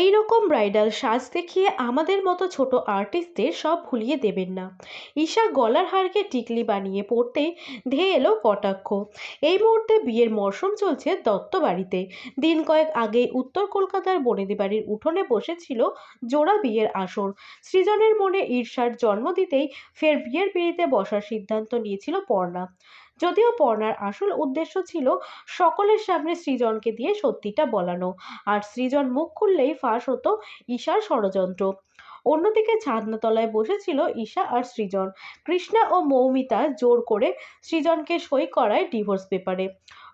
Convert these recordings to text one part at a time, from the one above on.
এই রকম ব্রাইডাল সাজ দেখিয়ে আমাদের মতো ছোট আর্টিস্টদের সব ভুলিয়ে দেবেন না। ঈশা গলার হারকে টিকলি বানিয়ে পড়তেই ধেয়ে এলো কটাক্ষ। এই মুহূর্তে বিয়ের মরশুম চলছে দত্ত বাড়িতে। দিন কয়েক আগেই উত্তর কলকাতার বনেদি বাড়ির উঠোনে বসেছিল জোড়া বিয়ের আসর। সৃজনের মনে ঈর্ষার জন্ম দিতেই ফের বিয়ের পিড়িতে বসার সিদ্ধান্ত নিয়েছিল পর্ণা। যদিও পর্ণার আসল উদ্দেশ্য ছিল সকলের সামনে সৃজনকে দিয়ে সত্যিটা বলানো। আর সৃজন মুখ খুললেই ফাঁস হতো ঈশার ষড়যন্ত্র। অন্যদিকে ছাদনাতলায় বসেছিল ঈশা আর সৃজন। কৃষ্ণা ও মৌমিতা জোর করে সৃজনকে সই করায় ডিভোর্স পেপারে।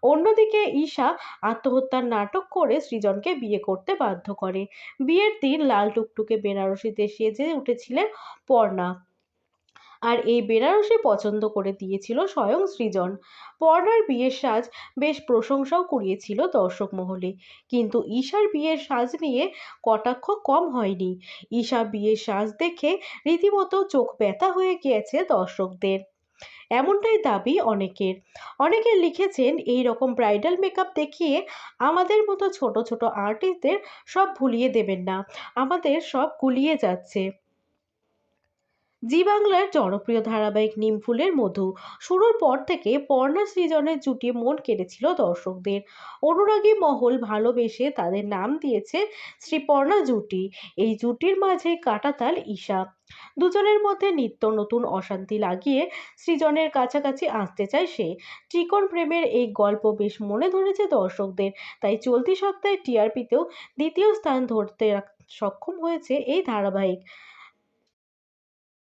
অন্যদিকে ঈশা আত্মহত্যার নাটক করে সৃজনকে বিয়ে করতে বাধ্য করে। বিয়ের দিন লাল টুকটুকে বেনারসিতে সেজে উঠেছিলেন পর্ণা। আর এই বেনারসি পছন্দ করে দিয়েছিল স্বয়ং সৃজন। পর্ণার বিয়ের সাজ বেশ প্রশংসাও কুড়িয়েছিল দর্শক মহলে। কিন্তু ঈশার বিয়ের সাজ নিয়ে কটাক্ষ কম হয়নি। ঈশা বিয়ের সাজ দেখে রীতিমতো চোখ ব্যথা হয়ে গিয়েছে দর্শকদের। এমনটাই দাবি অনেকের। অনেকে লিখেছেন, এই রকম ব্রাইডাল মেকআপ দেখিয়ে আমাদের মতো ছোট ছোট আর্টিস্টদের সব ভুলিয়ে দেবেন না। আমাদের সব গুলিয়ে যাচ্ছে। জি বাংলার জনপ্রিয় ধারাবাহিক নিমফুলের মধু। শুরুর পর থেকে পর্ণা সৃজনের জুটি মন কেড়েছিল দর্শকদের। অনুরাগী মহল ভালোবেসে তাদের নাম দিয়েছে শ্রীপর্ণা জুটি। এই জুটির মাঝে কাটাতাল ঈশা। দুজনের মধ্যে নিত্য নতুন অশান্তি লাগিয়ে সৃজনের কাছাকাছি আসতে চায় সে। ত্রিকোণ প্রেমের এই গল্প বেশ মনে ধরেছে দর্শকদের, তাই চলতি সপ্তাহে টিআরপিতেও দ্বিতীয় স্থান ধরতে সক্ষম হয়েছে এই ধারাবাহিক।